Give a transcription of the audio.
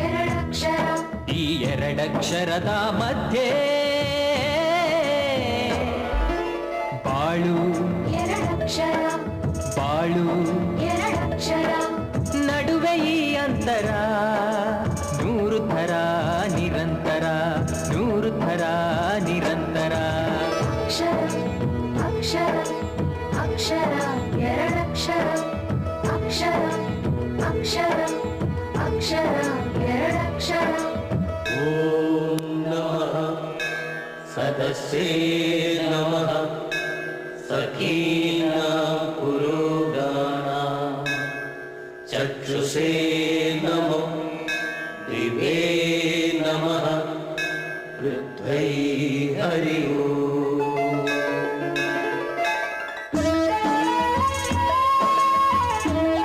ಎರಡಕ್ಷರ ಈ ಎರಡಕ್ಷರದ ಮಧ್ಯೆ ಬಾಳು ಎರಡಕ್ಷರ ಬಾಳು ಎರಡಕ್ಷರ ನಡುವೆ ಈ ಅಂತರ ನೂರು ಥರ ನಿರಂತರ ನೂರು ಥರ ನಿರಂತರ. ಅಕ್ಷರ ಅಕ್ಷರ ಅಕ್ಷರ ಎರಡಕ್ಷರ ಅಕ್ಷರ ಅಕ್ಷರ. ಎರಡಕ್ಷರ ಎರಡಕ್ಷರ ಓಂ ನಮಃ ಸದಸ್ಯೇ ನಮಃ ಸಖೀನ ಪುರೋಗಾಣ ಚಕ್ಷುಷೇ ನಮೋ ದಿವೇ ನಮಃ हरि ओम्